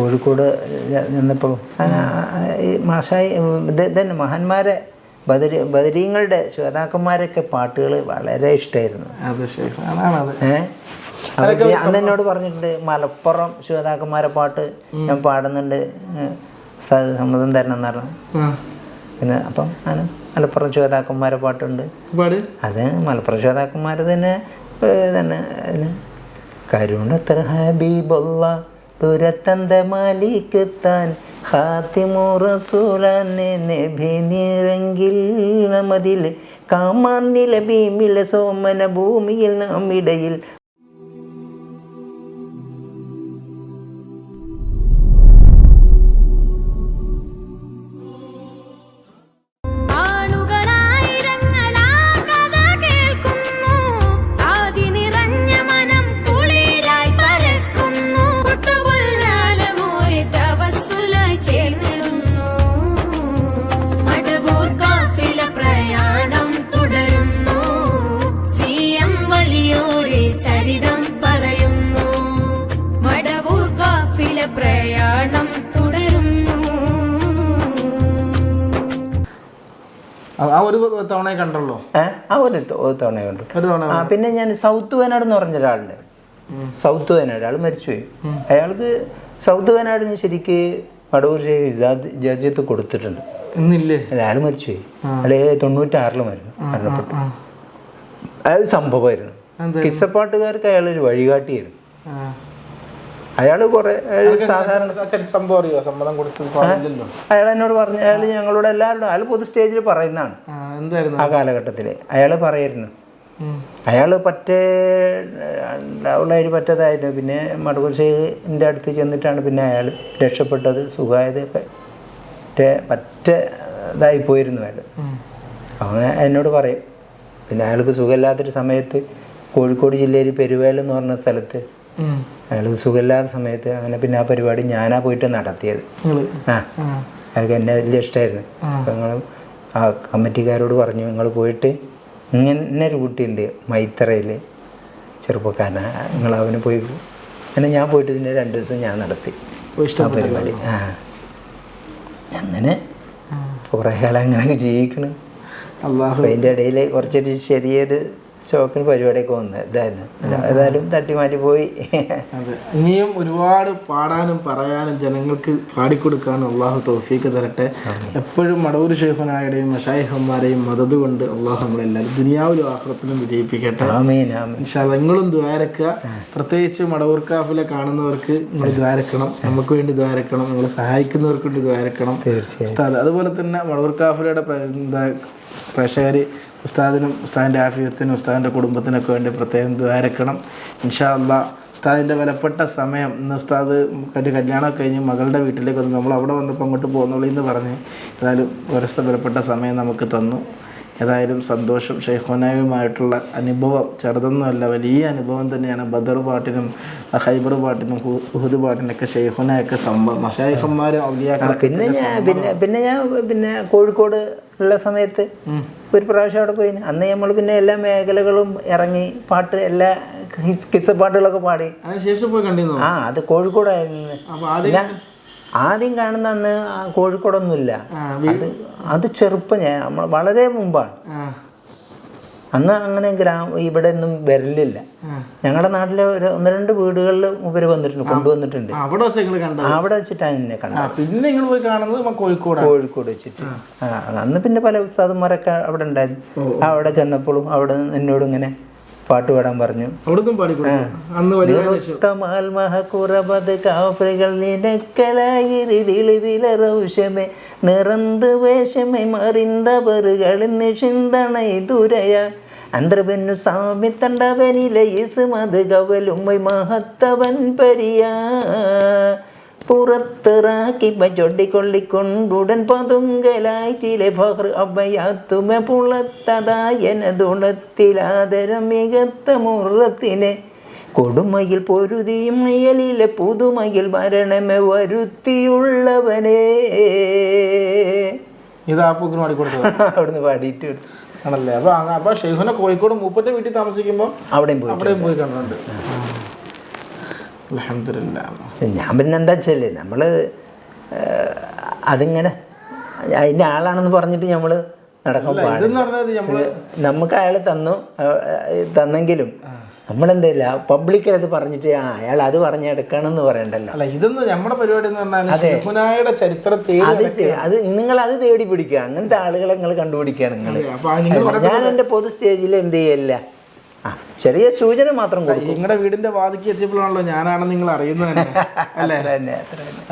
കോഴിക്കോട് നിന്നപ്പോൾ ഈ മാഷായി ഇത് തന്നെ മഹാന്മാരെ ബദരി ബദരീങ്ങളുടെ ശ്വേതാക്കന്മാരൊക്കെ പാട്ടുകൾ വളരെ ഇഷ്ടമായിരുന്നു ഏഹ് അന്ന് എന്നോട് പറഞ്ഞിട്ടുണ്ട് മലപ്പുറം ശ്വേതാക്കന്മാരെ പാട്ട് ഞാൻ പാടുന്നുണ്ട് സമ്മതം തരണം എന്ന് പറഞ്ഞു. പിന്നെ അപ്പം ഞാൻ മലപ്പുറം ശ്വേതാക്കന്മാരെ പാട്ടുണ്ട്. പാട്. അത് മലപ്പുറം ശ്രോതാക്കന്മാർ തന്നെ തന്നെ കരുണ കരുണത്തർ ഹബീബുള്ള ദുരത്തന്ത മാലിക് താൻ ഹാത്തിമു റസൂലാനെ നബി നിറങ്കിൽ നമതിൽ കാമാന്നില ഭീമില സോമന ഭൂമിയിൽ നാം ഇടയിൽ ആ- ഒരു തവണ കണ്ടല്ലോ? ആ ഒരു തവണ കണ്ടു. ഒരു തവണ ആ പിന്നെ ഞാൻ സൗത്ത് വയനാട് എന്ന് പറഞ്ഞ ഒരാളുണ്ട് സൗത്ത് വയനാട് ആൾ മരിച്ചുപോയി. അയാൾക്ക് സൗത്ത് വയനാടിന് ശരിക്ക് വടവൂർ ജഡ്ജിയത്ത് കൊടുത്തിട്ടുണ്ട്. ഇന്നില്ലേ? അയാൾ മരിച്ചുപോയി. അയാൾ തൊണ്ണൂറ്റാറിൽ മരുന്നു മരണപ്പെട്ടു. അയാൾ സംഭവമായിരുന്നു. കിസ്സപ്പാട്ടുകാർക്ക് അയാളൊരു വഴികാട്ടിയായിരുന്നു. അയാൾ കുറെ സാധാരണ സംഭവം അറിയോ? സമ്മതം പാടില്ലല്ലോ അയാൾ എന്നോട് പറഞ്ഞു അയാൾ ഞങ്ങളോട് എല്ലാവരോടും അയാൾ പൊതു സ്റ്റേജിൽ പറയുന്നതാണ്. ആ, കാലഘട്ടത്തിൽ അയാൾ പറയായിരുന്നു. അയാൾ പറ്റേ ഡൗളായിട്ട് പറ്റതായിരുന്നു. പിന്നെ മടവൂർ ഷെയ്ഖിന്റെ അടുത്ത് ചെന്നിട്ടാണ് പിന്നെ അയാൾ രക്ഷപ്പെട്ടത് സുഖമായതൊക്കെ പറ്റേ പറ്റ ഇതായി പോയിരുന്നു അയാൾ. അവൻ എന്നോട് പറയും പിന്നെ അയാൾക്ക് സുഖമില്ലാത്തൊരു സമയത്ത് കോഴിക്കോട് ജില്ലയിൽ പെരുവേലെന്ന് പറഞ്ഞ സ്ഥലത്ത്. അയാൾക്ക് സുഖമില്ലാത്ത സമയത്ത് അങ്ങനെ പിന്നെ ആ പരിപാടി ഞാനാ പോയിട്ട് നടത്തിയത്. ആ. അയാൾക്ക് എന്നെ വലിയ ഇഷ്ടമായിരുന്നു അപ്പം നിങ്ങൾ ആ കമ്മിറ്റിക്കാരോട് പറഞ്ഞു നിങ്ങൾ പോയിട്ട് ഇങ്ങനെ ഒരു കുട്ടിയുണ്ട് മൈത്രയിൽ ചെറുപ്പക്കാരന നിങ്ങൾ അവന് പോയി അങ്ങനെ ഞാൻ പോയിട്ട് പിന്നെ രണ്ട് ദിവസം ഞാൻ നടത്തി ആ പരിപാടി. ആ. അങ്ങനെ കുറേ കാലം അങ്ങനെ ജീവിക്കണം. അപ്പം അതിന്റെ ഇടയിൽ കുറച്ചൊരു ചെറിയൊരു സ്റ്റോക്കിന് പരിപാടിയൊക്കെ വന്ന് ഇതായിരുന്നു. ഏതായാലും തട്ടി മാറ്റി പോയി ഇനിയും ഒരുപാട് പാടാനും പറയാനും ജനങ്ങൾക്ക് പാടിക്കൊടുക്കാനും അള്ളാഹു തോഫീക്ക് തരട്ടെ. എപ്പോഴും മടവൂർ ഷെയ്ഖനായുടെയും മഷായിഹന്മാരെയും മദത് കൊണ്ട് അള്ളാഹു നമ്മളെല്ലാവരും ദുനിയാവിലും ആഹ്ലത്തിനും വിജയിപ്പിക്കട്ടെ. നിങ്ങളും ദ്വാരക്കുക പ്രത്യേകിച്ച് മടവൂർ കാഫിലെ കാണുന്നവർക്ക് നിങ്ങൾ ദ്വാരക്കണം നമുക്ക് വേണ്ടി ദ്വാരക്കണം നിങ്ങൾ സഹായിക്കുന്നവർക്ക് വേണ്ടി ദ്വാരക്കണം അതുപോലെ തന്നെ മടവൂർ കാഫിലയുടെ പ്രേക്ഷകർ ഉസ്താദിനും ഉസ്താദിന്റെ ആഫിയത്തിനും ഉസ്താദിന്റെ കുടുംബത്തിനൊക്കെ വേണ്ടി പ്രത്യേകം ദ്വാരക്കണം. ഇൻഷാ അല്ല ഉസ്താദിന്റെ വിലപ്പെട്ട സമയം ഇന്ന് ഉസ്താദ് എന്റെ കല്യാണമൊക്കെ കഴിഞ്ഞ് മകളുടെ വീട്ടിലേക്ക് വന്നു. നമ്മൾ അവിടെ വന്നപ്പോൾ അങ്ങോട്ട് പോകുന്നുള്ളൂ എന്ന് പറഞ്ഞ് ഏതായാലും ഒരസ്ഥ വിലപ്പെട്ട സമയം നമുക്ക് തന്നു. ഏതായാലും സന്തോഷം. ഷെയ്ഖോനായുമായിട്ടുള്ള അനുഭവം ചെറുതൊന്നുമല്ല വലിയ അനുഭവം തന്നെയാണ്. ബദർ പാട്ടിനും ഹൈബർ പാട്ടിനും ഹുദ് ഉഹുദ് പാട്ടിനൊക്കെ ഷെയ്ഖോനായൊക്കെ സംഭവം. ഷെയ്ഖന്മാരും ഔലിയാക്കളൊക്കെ പിന്നെ ഞാൻ പിന്നെ പിന്നെ ഞാൻ പിന്നെ കോഴിക്കോട് ഉള്ള സമയത്ത് ഒരു പ്രാവശ്യം അവിടെ പോയി. അന്ന് നമ്മൾ പിന്നെ എല്ലാ മേഖലകളും ഇറങ്ങി പാട്ട് എല്ലാ കിസ് പാട്ടുകളൊക്കെ പാടി. ആ അത് കോഴിക്കോടായിരുന്നു. ആദ്യം കാണുന്ന അന്ന് കോഴിക്കോടൊന്നുമില്ല. അത് അത് ചെറുപ്പം ഞാൻ നമ്മൾ വളരെ മുമ്പാണ്. അന്ന് അങ്ങനെ ഗ്രാമ ഇവിടെ ഒന്നും വരലില്ല. ഞങ്ങളുടെ നാട്ടിലെ ഒരു ഒന്ന് രണ്ട് വീടുകളിൽ ഇവർ വന്നിട്ടുണ്ട് കൊണ്ടുവന്നിട്ടുണ്ട്. അവിടെ വെച്ച് നിങ്ങൾ കണ്ടത്? അവിടെ വെച്ചിട്ടാണ് എന്നെ കണ്ടത്. പിന്നെ നിങ്ങൾ പോയി കാണുന്നത് കോഴിക്കോട്? കോഴിക്കോട് വെച്ചിട്ട്. അന്ന് പിന്നെ പല ഉസ്താദന്മാരൊക്കെ അവിടെ ഉണ്ടായിരുന്നു അവിടെ ചെന്നപ്പോഴും അവിടെ എന്നോട് ഇങ്ങനെ പാട്ട് പാടാൻ പറഞ്ഞു. അവിടുന്ന് പാടിക്കൊടുത്തു അന്ന് വലിയ നിറുത്തമാൽ മഹക്കുറബത് കാഫ്രികൾ നിനക്കലായിരിതിളിവില റൗഷമേ നിറന്ത് വേഷമേ മറിന്തവറുകളിൽ നിഷിന്തണൈ ദുരയ അന്ത്രബെന്നു സാമിത്തണ്ടവനിലെ ഇസുമത് കവലുമ്മൈ മഹത്തവൻ പരിയാ. പുറത്തിറാക്കി ചൊട്ടിക്കൊള്ളിക്കൊണ്ടുടൻ പതുങ്കലായി ചില ഫഹർ അഭയാത്തുമ പുളത്തതായനതുണത്തിലാദരം മികത്ത മുറത്തിനെ. കൊടുമയിൽ പൊരുതിയും മയലിലെ പുതുമയിൽ മരണമെ വരുത്തിയുള്ളവനേ. ഇത് ആ പൂക്കിന് പാടിക്കൊടുത്തു അവിടുന്ന് പാടിയിട്ട്. ആണല്ലേ? അപ്പൊ അപ്പോൾ അപ്പൊ ഷെയ്ഖുനെ കോഴിക്കോട് മൂപ്പന്റെ വീട്ടിൽ താമസിക്കുമ്പോൾ അവിടെയും പോയി അവിടെയും പോയി കണ്ടിട്ടുണ്ട്. ഞാൻ പിന്നെ എന്താ വെച്ചാൽ നമ്മൾ അതിങ്ങനെ അതിന്റെ ആളാണെന്ന് പറഞ്ഞിട്ട് നമ്മൾ നടക്കാൻ പാടില്ല. നമ്മൾ നമുക്ക് അയാൾ തന്നു തന്നെങ്കിലും നമ്മളെന്തില്ല പബ്ലിക്കിൽ അത് പറഞ്ഞിട്ട് ആ അയാൾ അത് പറഞ്ഞെടുക്കണമെന്ന് പറയണ്ടല്ലോ. അല്ല ഇതൊന്നും നമ്മുടെ പരിപാടി എന്ന് പറഞ്ഞാൽ ഷെയ്ഖുനായുടെ ചരിത്രം തേടി അത് അത് നിങ്ങൾ അത് തേടി പിടിക്കുക. അങ്ങനത്തെ ആളുകളെ നിങ്ങൾ കണ്ടുപിടിക്കുക നിങ്ങൾ. ഞാൻ എന്റെ പൊതു സ്റ്റേജിൽ എന്ത് ചെയ്യല്ല. ചെറിയ സൂചന മാത്രം നിങ്ങളുടെ വീടിന്റെ വാതിക്ക് എത്തിയപ്പോഴാണല്ലോ ഞാനാണ് നിങ്ങൾ അറിയുന്നത് അല്ലേ?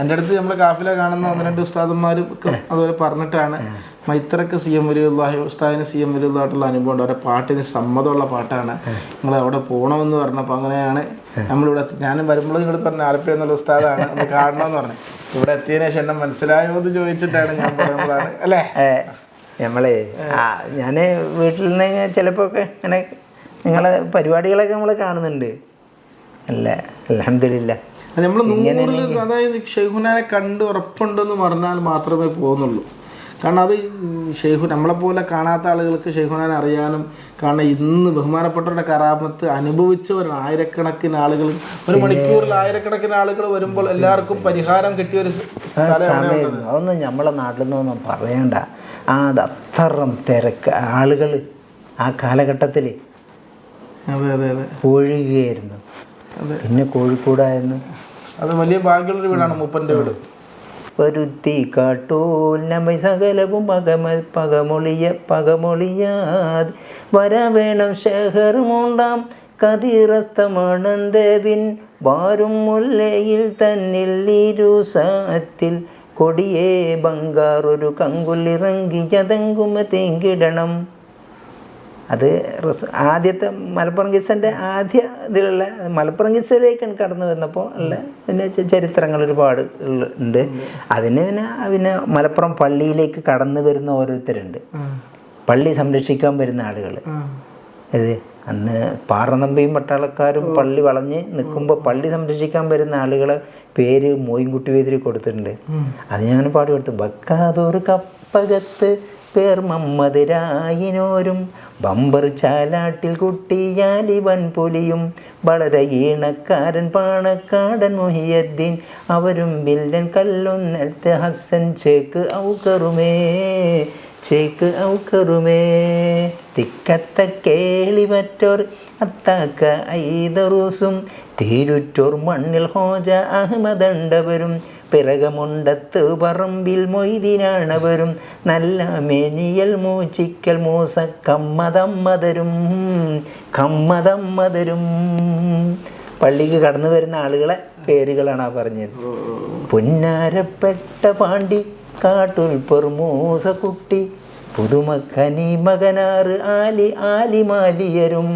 എന്റെ അടുത്ത് നമ്മൾ കാഫില കാണുന്ന ഒന്ന് രണ്ട് ഉസ്താദന്മാരും അതുപോലെ പറഞ്ഞിട്ടാണ്. മൈത്രക്ക് സി എം വലിയുള്ളാഹി ഉസ്താദിന് സി എം വലിയുള്ളതായിട്ടുള്ള അനുഭവം ഉണ്ട് അവരുടെ പാട്ടിന് സമ്മതമുള്ള പാട്ടാണ്. നിങ്ങൾ അവിടെ പോകണമെന്ന് പറഞ്ഞപ്പോൾ അങ്ങനെയാണ് നമ്മളിവിടെ ഞാനും വരുമ്പോഴും ഇങ്ങോട്ട് പറഞ്ഞ ആലപ്പുഴ എന്നുള്ള ഉസ്താദാണ്. ഒന്ന് കാണണമെന്ന് പറഞ്ഞു. ഇവിടെ എത്തിയതിനു ശേഷം എന്നെ മനസ്സിലായോ എന്ന് ചോദിച്ചിട്ടാണ് ഞാൻ പറയുന്നതാണ്. അല്ലേ? നമ്മളെ ഞാൻ വീട്ടിൽ നിന്ന് ചിലപ്പോൾ ഒക്കെ ഇങ്ങനെ നിങ്ങളെ പരിപാടികളൊക്കെ നമ്മൾ കാണുന്നുണ്ട്. അല്ല അലഹമില്ല നമ്മൾ അതായത് ഷെയ്ഖുനാനെ കണ്ട് ഉറപ്പുണ്ടെന്ന് പറഞ്ഞാൽ മാത്രമേ പോകുന്നുള്ളൂ കാരണം അത് ഷെയ്ഖു നമ്മളെപ്പോലെ കാണാത്ത ആളുകൾക്ക് ഷെയ്ഖുനാൻ അറിയാനും കാരണം ഇന്ന് ബഹുമാനപ്പെട്ടവരുടെ കറാമത്ത് അനുഭവിച്ചവരാണ്. ആയിരക്കണക്കിന് ആളുകൾ ഒരു മണിക്കൂറിൽ ആയിരക്കണക്കിന് ആളുകൾ വരുമ്പോൾ എല്ലാവർക്കും പരിഹാരം കിട്ടിയ ഒരു അതൊന്നും നമ്മളെ നാട്ടിൽ നിന്നൊന്നും പറയണ്ട അത് അത്രയും തിരക്ക്. ആളുകൾ ആ കാലഘട്ടത്തിൽ അതെ അതെ അതെ. ഒഴുകുകയായിരുന്നു പിന്നെ കോഴിക്കോടായിരുന്നു. അത് വലിയ ഭാഗ്യമുള്ളൊരു വീടാണ് മൂപ്പന്റെ വീട്. പരുത്തി കാട്ടൂൽ നമ്മെ സകലവും പകമ പകമൊളിയ പകമൊളിയാത്. വരവേണം ശേഖരമുണ്ടാം കതിരസ്തമാനന്ദവിൻ. വാരും മുല്ലയിൽ തന്നിൽ ഇരുസാത്തിൽ കൊടിയേ ബംഗാറൊരു കങ്കുലിറങ്ങിയതെങ്കുമ തേങ്കിടണം. അത് റിസ്- ആദ്യത്തെ മലപ്പുറം കിസ്സന്റെ ആദ്യ ഇതിലുള്ള മലപ്പുറം കിസ്സയിലേക്ക് കടന്നു വന്നപ്പോൾ ഉള്ള പിന്നെ ചരിത്രങ്ങൾ ഒരുപാട് ഉണ്ട്. അതിന് പിന്നെ പിന്നെ മലപ്പുറം പള്ളിയിലേക്ക് കടന്നു വരുന്ന ഓരോരുത്തരുണ്ട്. പള്ളി സംരക്ഷിക്കാൻ വരുന്ന ആളുകൾ. ഇത് അന്ന് പാറനമ്പിയും പട്ടാളക്കാരും പള്ളി വളഞ്ഞ് നിൽക്കുമ്പോൾ പള്ളി സംരക്ഷിക്കാൻ വരുന്ന ആളുകളെ പേര് മോയിൻകുട്ടി വേദിരി കൊടുത്തിട്ടുണ്ട്. അത് ഞാൻ പാടി കൊടുത്തു. ബക്കാതൊരു കപ്പകത്ത് പേർ മമ്മതിരായിനോരും. ബമ്പർ ചാലാട്ടിൽ കുട്ടിയാലിവൻ പുലിയും. വളരെ ഈണക്കാരൻ പാണക്കാടൻ മുഹിയദ്ദീൻ. അവരും വില്ലൻ കല്ലൊന്നെടുത്ത് ഹസൻ ചേക്ക് ഔക്കറുമേ ചേക്ക് ഔക്കറുമേ. തിക്കത്ത കേളി മറ്റോർ അത്താക്ക ഐതറൂസും. തീരുറ്റോർ മണ്ണിൽ ഹോജ അഹമ്മദണ്ടവരും പിറകമുണ്ടത്ത് പറമ്പിൽ മൊയ്തിനാണവരും നല്ല മേനിയൽ മൂച്ചിക്കൽ മൂസ കമ്മതമ്മതരും കമ്മതമ്മതരും പള്ളിക്ക് കടന്നു വരുന്ന ആളുകളെ പേരുകളാണ് ആ പറഞ്ഞത്. പുന്നാരപ്പെട്ട പാണ്ടി കാട്ടുൽ പെർമൂസ കുട്ടി പുതുമക്കനി മകനാറ് ആലി ആലിമാലിയരും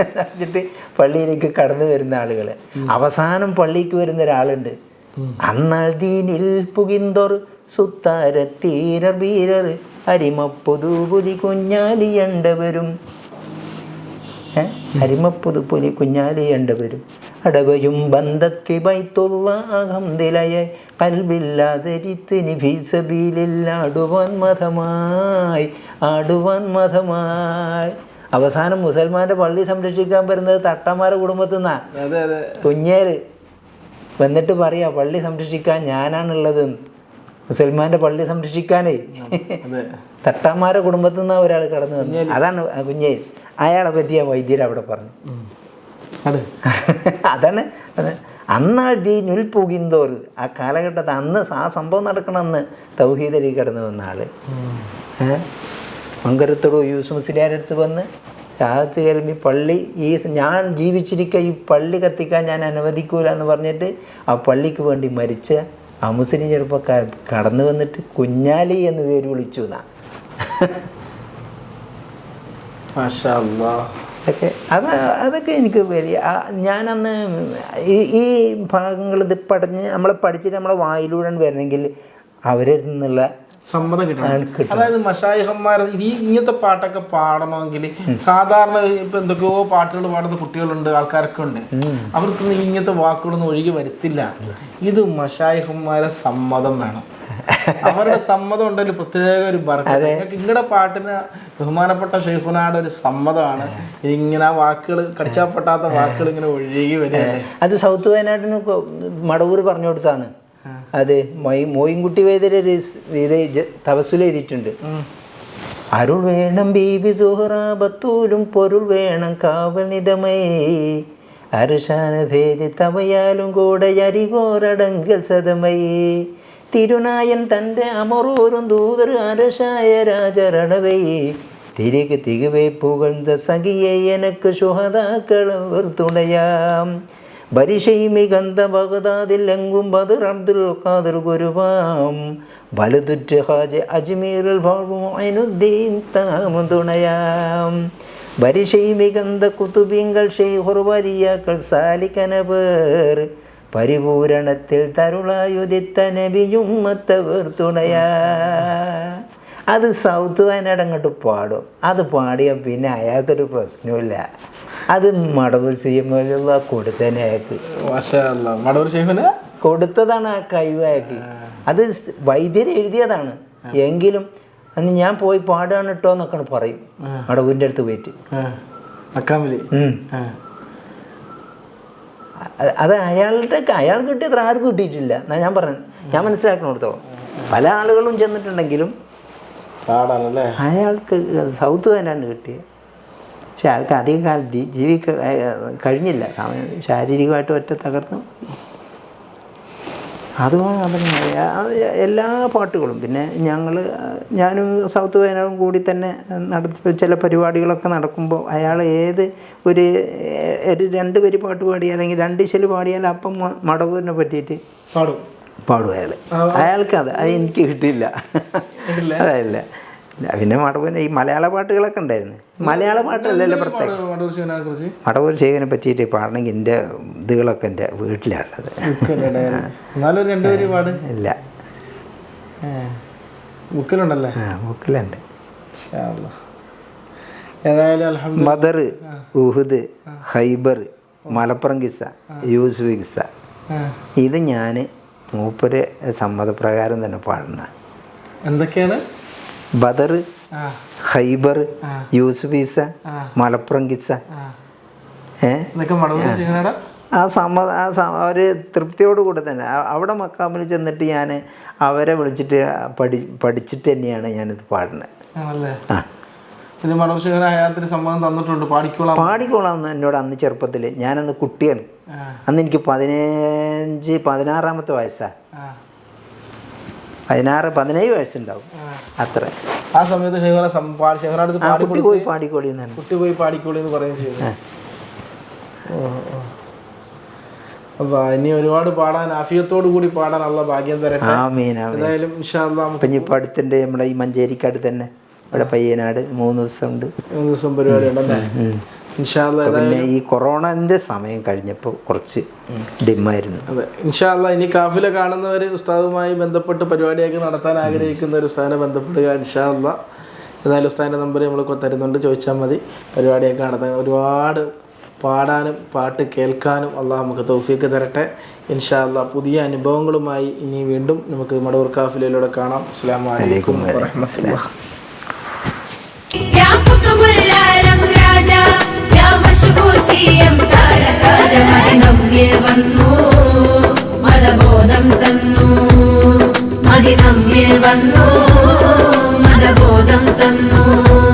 എന്നിട്ട് പള്ളിയിലേക്ക് കടന്നു വരുന്ന ആളുകൾ അവസാനം പള്ളിക്ക് വരുന്ന ഒരാളുണ്ട്. അന്നാൾ ദീനിൽ സുത്താര തീരർ വീരർ അരിമപ്പൊതുപുലി കുഞ്ഞാലി എണ്ടവരും അരിമപ്പുതു പുലി കുഞ്ഞാലി കുഞ്ഞാലിയണ്ടവരും അടവയും ബന്ധത്തി വൈത്തുള്ള ഫീസബീലിൽ ആടുവാൻ മതമായി ആടുവാൻ മതമായി. അവസാനം മുസൽമാന്റെ പള്ളി സംരക്ഷിക്കാൻ വരുന്നത് തട്ടന്മാരുടെ കുടുംബത്തിൽ നിന്നാ അതെ. വന്നിട്ട് പറയാ പള്ളി സംരക്ഷിക്കാൻ ഞാനാണുള്ളത്. മുസൽമാന്റെ പള്ളി സംരക്ഷിക്കാനേ. തട്ടാമാരെ കുടുംബത്തിൽ നിന്നാ ഒരാൾ കടന്നു വന്നു അതാണ് കുഞ്ഞെ. അയാളെ പറ്റി ആ വൈദ്യർ അവിടെ പറഞ്ഞു. അതെ. അതാണ് ദീ നുൽപുകിന്തോർ ആ കാലഘട്ടത്തിൽ അന്ന് ആ സംഭവം നടക്കണമെന്ന് തൗഹീദലി കടന്നു വന്ന ആൾ. മങ്കരത്തോട് യൂസുഫ് മുസ്ലിയാരുടെ വന്ന് ചാകത്ത് കയറുമ്പി പള്ളി ഈ ഞാൻ ജീവിച്ചിരിക്കുക ഈ പള്ളി കത്തിക്കാൻ ഞാൻ അനുവദിക്കൂല എന്ന് പറഞ്ഞിട്ട് ആ പള്ളിക്ക് വേണ്ടി മരിച്ച ആ മുസ്ലിം ചെറുപ്പക്കാർ കടന്നു വന്നിട്ട് കുഞ്ഞാലി എന്ന് പേര് വിളിച്ചു എന്നാ അതൊക്കെ അത് അതൊക്കെ എനിക്ക് വലിയ ഞാനന്ന് ഈ ഈ ഭാഗങ്ങൾ ഇത് പഠിഞ്ഞ് നമ്മളെ പഠിച്ചിട്ട് നമ്മളെ വായിലൂടെ വരണമെങ്കിൽ അവരിൽ നിന്നുള്ള സമ്മതം കിട്ടണം. അതായത് മഷായിഹന്മാർ ഈ ഇങ്ങനത്തെ പാട്ടൊക്കെ പാടണമെങ്കിൽ സാധാരണ ഇപ്പൊ എന്തൊക്കെയോ പാട്ടുകൾ പാടുന്ന കുട്ടികളുണ്ട് ആൾക്കാരൊക്കെ ഉണ്ട്. അവർക്കൊന്നും ഇങ്ങനത്തെ വാക്കുകളൊന്നും ഒഴുകി വരുത്തില്ല. ഇത് മഷായിഹന്മാരെ സമ്മതം വേണം. അവരുടെ സമ്മതം ഉണ്ടല്ലോ പ്രത്യേക ഒരു ബർക്കത്ത്. നിങ്ങൾക്ക് നിങ്ങളുടെ പാട്ടിന് ബഹുമാനപ്പെട്ട ഷെയ്ഖുനാട് ഒരു സമ്മതമാണ്. ഇങ്ങനെ ആ വാക്കുകൾ കടിച്ചാൽ വാക്കുകൾ ഇങ്ങനെ ഒഴുകി വരികയല്ലേ? അത് സൗത്ത് വയനാട്ടിന് മടവൂർ പറഞ്ഞു കൊടുത്താണ്. അതെ മൊയ് മോയിൻകുട്ടി വേദര ഇത് തപസ്സുല എഴുതിയിട്ടുണ്ട്. അരുൾ വേണം ബീബി സുഹറ ബത്തൂലും പൊരുൾ വേണം കാവൽ നിതമേ. അരുഷാന ഭേദി തവയാലും കൂടെ അരികോരടങ്കൽ സതമയേ തിരുനായൻ തന്റെ അമറൂരും ദൂതർ അരശായ രാജരണവയെ തിരികെ തികവേ പുകഴ്ന്ന സഖിയെ എനക്ക് ശുഹതാക്കൾ തുണയാം ബരിശൈമി ഗന്ധ ബഗദാദിൽ എങ്കും ബദർ അബ്ദുൽ ഖാദർ ഗുരുവാം. വലുതുറ്റ് ഹാജ് അജ്മീറുൽ ഭാവുദ്ദീൻ താമുതുണയാം ബരിശൈമി ഗന്ധ കുത്തുബിങ്കൾ ഷെയ്ഹുർ വലിയാക്കൾ സാലിക്കനബേർ പരിപൂരണത്തിൽ തരുളായുദിത്ത നബിയുമ്മത്തവർ തുണയാ. അത് സൗത്ത് വയനാട് അങ്ങോട്ട് പാടും. അത് പാടിയാൽ പിന്നെ അയാൾക്കൊരു പ്രശ്നമില്ല അത് മടവൂർ ചെയ്യുമ്പോഴുള്ള കൊടുത്തതിന് അയാൾക്ക്. മടവൂർ കൊടുത്തതാണ് ആ കഴിവ് അയാൾക്ക് അത് വൈദ്യർ എഴുതിയതാണ്. എങ്കിലും അന്ന് ഞാൻ പോയി പാടാണ് കേട്ടോ എന്നൊക്കെ പറയും മടവൂരിന്റെ അടുത്ത് പോയിട്ട്. അത് അയാളുടെ അയാൾ കിട്ടിയത്ര ആർക്കും കിട്ടിയിട്ടില്ല. എന്നാ ഞാൻ പറഞ്ഞു. ഞാൻ മനസ്സിലാക്കണോടത്തോളം പല ആളുകളും ചെന്നിട്ടുണ്ടെങ്കിലും അയാൾക്ക് സൗത്ത് വയനാട് കിട്ടിയത് പക്ഷെ അയാൾക്ക് അധിക കാലം ജീവിക്ക കഴിഞ്ഞില്ല. സമയം ശാരീരികമായിട്ട് ഒറ്റ തകർന്നു. അതുകൊണ്ട് എല്ലാ പാട്ടുകളും. പിന്നെ ഞങ്ങൾ ഞാനും സൗത്ത് വയനാടും കൂടി തന്നെ നടത്തി ചില പരിപാടികളൊക്കെ നടക്കുമ്പോൾ അയാൾ ഏത് ഒരു ഒരു രണ്ട് വരി പാട്ട് പാടി അല്ലെങ്കിൽ രണ്ട് ഇശൽ പാടിയാൽ അപ്പം മടവൂരിനെ പറ്റിയിട്ട് പാടും. പാടും അയാൾ അയാൾക്കത് അത് അത് എനിക്ക് കിട്ടിയില്ല. അതല്ല പിന്നെ മടവൂരിന് ഈ മലയാള പാട്ടുകളൊക്കെ ഉണ്ടായിരുന്നു. മലയാള പാട്ടല്ലല്ലോ പ്രത്യേകം. മടവൂർ ശിവനെ പറ്റിയിട്ട് പാടണമെങ്കിൽ എന്റെ ഇതുകളൊക്കെ എന്റെ വീട്ടിലാണുള്ളത് ഇല്ല. ബുക്കിലുണ്ടല്ലേ ആ ബുക്കിലുണ്ട് മദർ ഉഹുദ് ഹൈബർ മലപ്പുറം കിസ്സ യൂസുഫ് കിസ്സ. ഇത് ഞാൻ മൂപ്പര് സമ്മതപ്രകാരം തന്നെ പാടുന്ന എന്തൊക്കെയാണ്? ബദർ ഹൈബർ യൂസുഫീസ മലപ്പുറം കിസ ആ. ഷെയ്ഖിനാടാ ആ. ഒരു തൃപ്തിയോട് കൂടെ തന്നെ. അവിടെ മക്കാമിൽ ചെന്നിട്ട് ഞാൻ അവരെ വിളിച്ചിട്ട് പഠി പഠിച്ചിട്ട് തന്നെയാണ് ഞാനിത് പാടുന്നത് ആ. ഹയാത്തിന് സമ്മതം തന്നിട്ടുണ്ട്. പാടിക്കോളാം. പാടിക്കോളാം എന്നോട് അന്ന് ചെറുപ്പത്തിൽ ഞാനന്ന് കുട്ടിയാണ്. അന്ന് എനിക്ക് പതിനഞ്ച് പതിനാറാമത്തെ വയസ്സാണ് പതിനാറ് പതിനേഴ് വയസ്സുണ്ടാവും. അത്ര. ആ സമയത്ത് കുട്ടി പോയി പാടിക്കോളി എന്നാണ്. കുട്ടി പോയി പാടിക്കോളി എന്ന് പറയുകയും ചെയ്തു. അപ്പൊ ഇനി ഒരുപാട് പാടാൻ ആഫിയത്തോടു കൂടി പാടാൻ ഉള്ള ഭാഗ്യം തരട്ടെ. എന്തായാലും ഇപ്പം അടുത്തുണ്ട് നമ്മുടെ ഈ മഞ്ചേരിക്കാട് തന്നെ. ഇവിടെ പയ്യനാട് മൂന്ന് ദിവസം ഉണ്ട് മൂന്ന് ദിവസം പരിപാടി ഉണ്ടല്ലേ പിന്നെ ഈ കൊറോണന്റെ സമയം കഴിഞ്ഞപ്പോൾ കുറച്ച് ഡിമ്മായിരുന്നു. അതെ. ഇൻഷാല്ല ഇനി കാഫില കാണുന്നവർ ഉസ്താദുമായി ബന്ധപ്പെട്ട് പരിപാടിയൊക്കെ നടത്താൻ ആഗ്രഹിക്കുന്ന ഒരു ഉസ്താദിനെ ബന്ധപ്പെടുക ഇൻഷാല്ല ഏതായാലും ഉസ്താദിന്റെ നമ്പർ നമ്മൾ തരുന്നുണ്ട്. ചോദിച്ചാൽ മതി. പരിപാടിയൊക്കെ നടത്താൻ ഒരുപാട് പാടാനും പാട്ട് കേൾക്കാനും അള്ളാഹ് നമുക്ക് തൗഫീക്ക് തരട്ടെ. ഇൻഷാല്ല പുതിയ അനുഭവങ്ങളുമായി ഇനി വീണ്ടും നമുക്ക് മടവൂർ കാഫിലയിലൂടെ കാണാം. അസ്സാം വലൈക്കും വറഹമത്തുള്ള ദേശീയം താരരാജമായി നമ്മെ വന്നു. മതബോധം തന്നു. മതി നമ്മെ വന്നു. മതബോധം തന്നു.